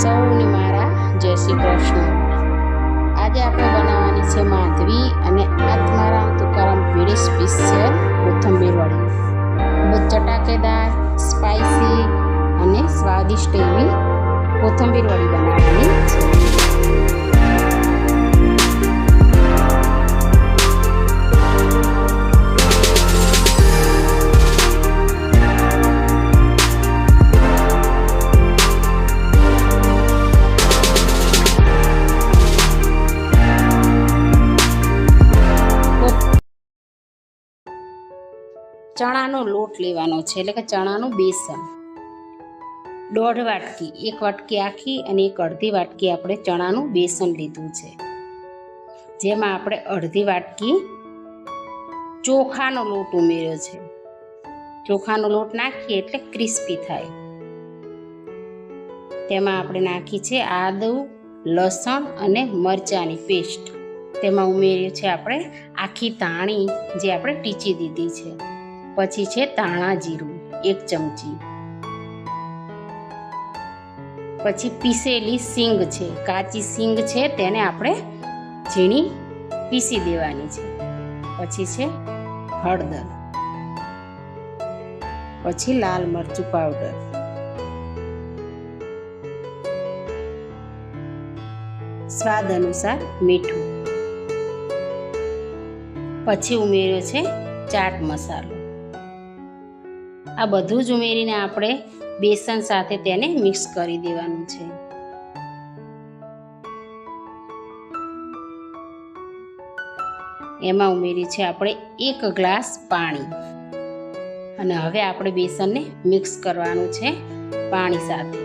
સૌને મારા જય શ્રી કૃષ્ણ. આજે આપણે બનાવવાની છે માધવી અને આત્મારામ તુકારામ ભીડી સ્પેશિયલ કોથંબીર વડી. ખૂબ જ ચટાકેદાર સ્પાઇસી અને સ્વાદિષ્ટ એવી કોથંબીર વડી બનાવવાની. ચણાનો લોટ લેવાનો છે, એટલે કે ચણાનું બેસન. દોઢ વાટકી, એક વાટકી આખી અને એક અડધી વાટકી આપણે ચણાનું બેસન લીધું છે. જેમાં આપણે અડધી વાટકી ચોખાનો લોટ ઉમેર્યો છે. ચોખાનો લોટ નાખીએ એટલે ક્રિસ્પી થાય. તેમાં આપણે નાખી છે આદુ, લસણ અને મરચાંની પેસ્ટ. તેમાં ઉમેર્યું છે આપણે આખી તાણી જે આપણે ટીચી દીધી છે. પછી છે ધાણા જીરું, એક ચમચી. પછી પીસેલી સિંગ છે, કાચી સિંગ છે, તેને આપણે ઝીણી પીસી દેવાની છે. પછી છે હળદર. પછી લાલ મરચું પાવડર. સ્વાદ અનુસાર મીઠું. પછી ઉમેર્યો છે ચાટ મસાલો. આ બધું જ ઉમેરીને આપણે બેસન સાથે તેને મિક્સ કરી દેવાનું છે. એમાં ઉમેરી છે આપણે એક ગ્લાસ પાણી. અને હવે આપણે બેસનને મિક્સ કરવાનું છે પાણી સાથે.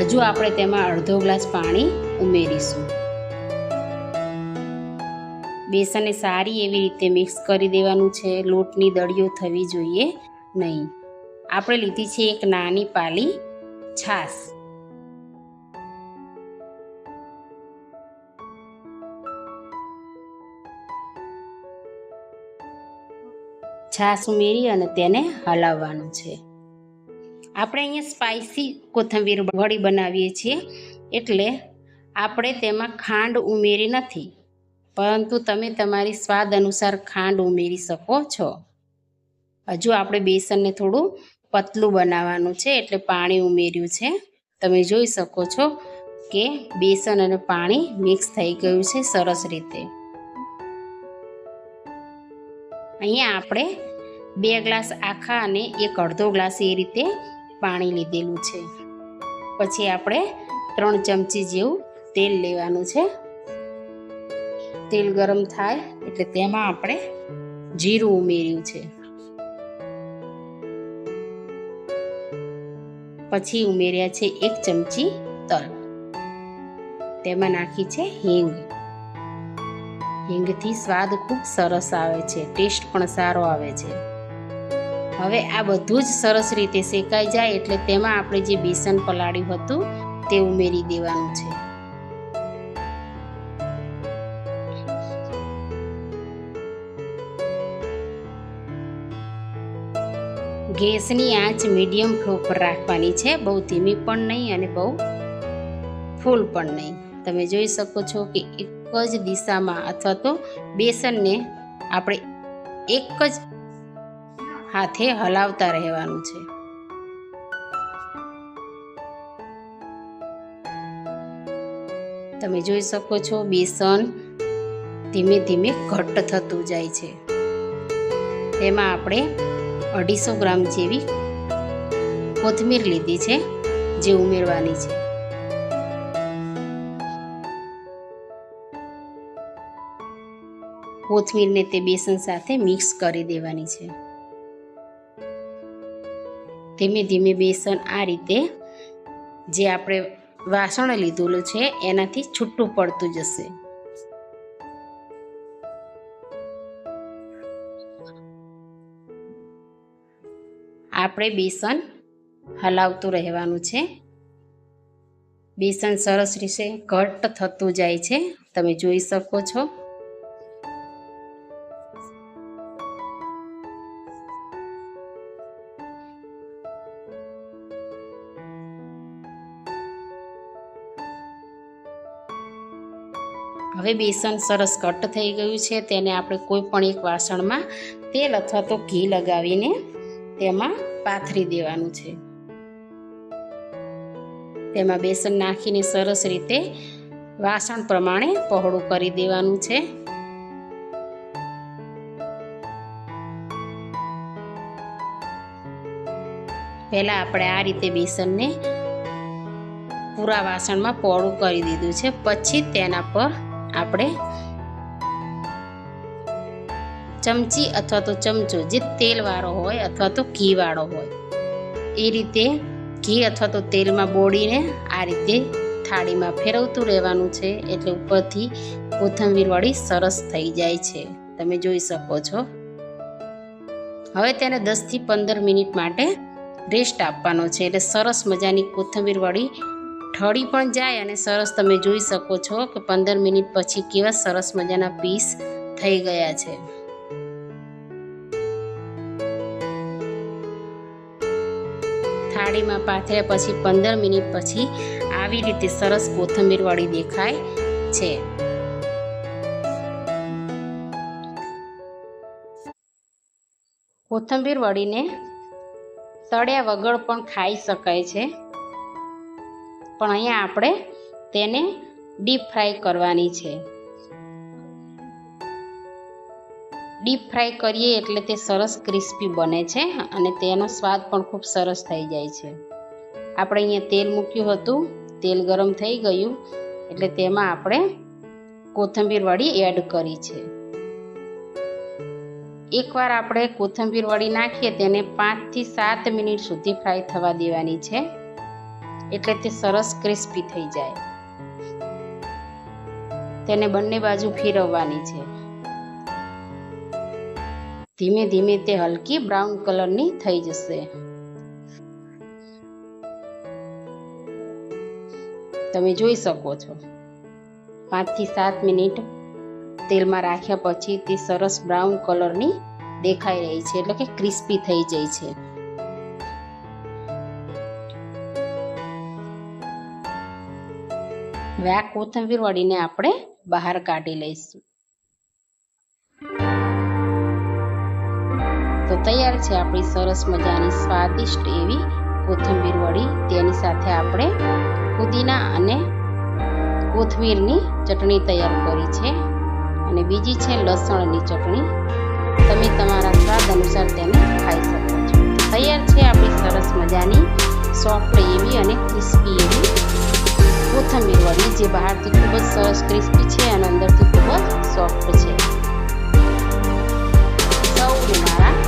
હજુ આપણે તેમાં અડધો ગ્લાસ પાણી ઉમેરીશું. બેસનને સારી એવી રીતે મિક્સ કરી દેવાનું છે. લોટની દળીઓ થવી જોઈએ નહીં. આપણે લીધી છે એક નાની પાલી છાશ. છાશ ઉમેરી અને તેને હલાવવાનું છે. આપણે અહીંયા સ્પાઇસી કોથંબીર વળી બનાવીએ છીએ. એટલે આપણે તેમાં ખાંડ ઉમેરી નથી. પરંતુ તમે તમારી સ્વાદ અનુસાર ખાંડ ઉમેરી શકો છો. હજુ આપણે બેસનને થોડું પતલું બનાવવાનું છે, એટલે પાણી ઉમેર્યું છે. તમે જોઈ શકો છો કે બેસન અને પાણી મિક્સ થઈ ગયું છે સરસ રીતે. અહીંયા આપણે બે ગ્લાસ આખા અને એક અડધો ગ્લાસ એ રીતે પાણી લીધેલું છે. પછી આપણે ત્રણ ચમચી જેવું તેલ લેવાનું છે. તેલ ગરમ થાય એટલે તેમાં આપણે જીરું ઉમેર્યું છે. પછી ઉમેર્યા છે એક ચમચી તલ. તેમાં નાખી છે હિંગ. હિંગથી સ્વાદ ખૂબ સરસ આવે છે, ટેસ્ટ પણ સારો આવે છે. હવે આ બધું જ સરસ રીતે શેકાઈ જાય એટલે તેમાં આપણે જે બેસન પલાળ્યું હતું તે ઉમેરી દેવાનું છે. ગેસની આંચ મીડિયમ ફ્લો પર રાખવાની છે. બહુ ધીમી પણ નહીં અને બહુ ફૂલ પણ નહીં. તમે જોઈ શકો છો કે એક જ દિશામાં અથવા તો બેસનને આપણે એક જ હાથે હલાવતા રહેવાનું છે. તમે જોઈ શકો છો બેસન ધીમે ધીમે ઘટ્ટ થતું જાય છે. તેમાં આપણે અઢીસો ગ્રામ જેવી કોથમીર લીધી છે, જે ઉમેરવાની છે. કોથમીરને તે બેસન સાથે મિક્સ કરી દેવાની છે. ધીમે ધીમે બેસન આ રીતે જે આપણે વાસણ લીધેલું છે, એનાથી છૂટું પડતું જશે. આપણે બેસન હલાવતું રહેવાનું છે. બેસન સરસ રીતે ઘટ્ટ થતું જાય છે. તમે જોઈ શકો છો. હવે બેસન સરસ ઘટ્ટ થઈ ગયું છે. તેને આપણે કોઈ પણ એક વાસણમાં તેલ અથવા તો ઘી લગાવીને તેમાં પાથરી દેવાનું છે. તેમાં બેસન નાખીને સરસ રીતે વાસણ પ્રમાણે પહોળું કરી દેવાનું છે. પહેલાં આપણે આ રીતે બેસનને પૂરા વાસણમાં પહોળું કરી દીધું છે. પછી તેના પર આપણે ચમચી અથવા તો ચમચો જે તેલવાળો હોય અથવા તો ઘીવાળો હોય. એ રીતે ઘી અથવા તો તેલમાં બોળીને આ રીતે થાળીમાં ફેરવતું રહેવાનું છે એટલે ઉપરથી કોથંબીરવાળી સરસ થઈ જાય છે. તમે જોઈ શકો છો. હવે તેને દસથી પંદર મિનિટ માટે રેસ્ટ આપવાનો છે એટલે સરસ મજાની કોથંબીરવાળી ઠળી પણ જાય અને સરસ તમે જોઈ શકો છો કે પંદર મિનિટ પછી કેવા સરસ મજાના પીસ થઈ ગયા છે. થાળીમાં પાથર્યા પછી પંદર મિનિટ પછી આવી રીતે સરસ કોથંબીર વાળી દેખાય છે. કોથંબીર વળીને તળ્યા વગર પણ ખાઈ શકાય છે. પણ અહીંયા આપણે તેને ડીપ ફ્રાય કરવાની છે. ડીપ ફ્રાય કરીએ એટલે તે સરસ ક્રિસ્પી બને છે અને તેનો સ્વાદ પણ ખૂબ સરસ થઈ જાય છે. આપણે અહીંયા તેલ મૂક્યું હતું. તેલ ગરમ થઈ ગયું. એટલે તેમાં આપણે કોથંબીર વળી એડ કરી છે. એકવાર આપણે કોથંબીર વળી નાખીએ તેને પાંચથી સાત મિનિટ સુધી ફ્રાય થવા દેવાની છે. એટલે તે સરસ ક્રિસ્પી થઈ જાય. તેને બંને બાજુ ફેરવવાની છે. ધીમે ધીમે તે હલકી બ્રાઉન કલરની થઈ જશે. તમે જોઈ શકો છો. પાંચથી સાત મિનિટ તેલમાં રાખ્યા પછી તે સરસ બ્રાઉન કલરની દેખાઈ રહી છે, એટલે કે ક્રિસ્પી થઈ જાય છે. હવે આ કોથંબીર વળીને આપણે બહાર કાઢી લઈશું. તો તૈયાર છે આપણી સરસ મજાની સ્વાદિષ્ટ એવી કોથંબીર વડી. તેની સાથે આપણે પુદીના અને કોથમીરની ચટણી તૈયાર કરી છે. અને બીજી છે લસણની ચટણી. તમે તમારા સ્વાદ અનુસાર તેને ખાઈ શકો છો. તૈયાર છે આપણી સરસ મજાની સોફ્ટ એવી અને ક્રિસ્પી એવી કોથમીર વડી, જે બહારથી ખૂબ જ સરસ ક્રિસ્પી છે અને અંદરથી ખૂબ જ સોફ્ટ છે. સૌને મારા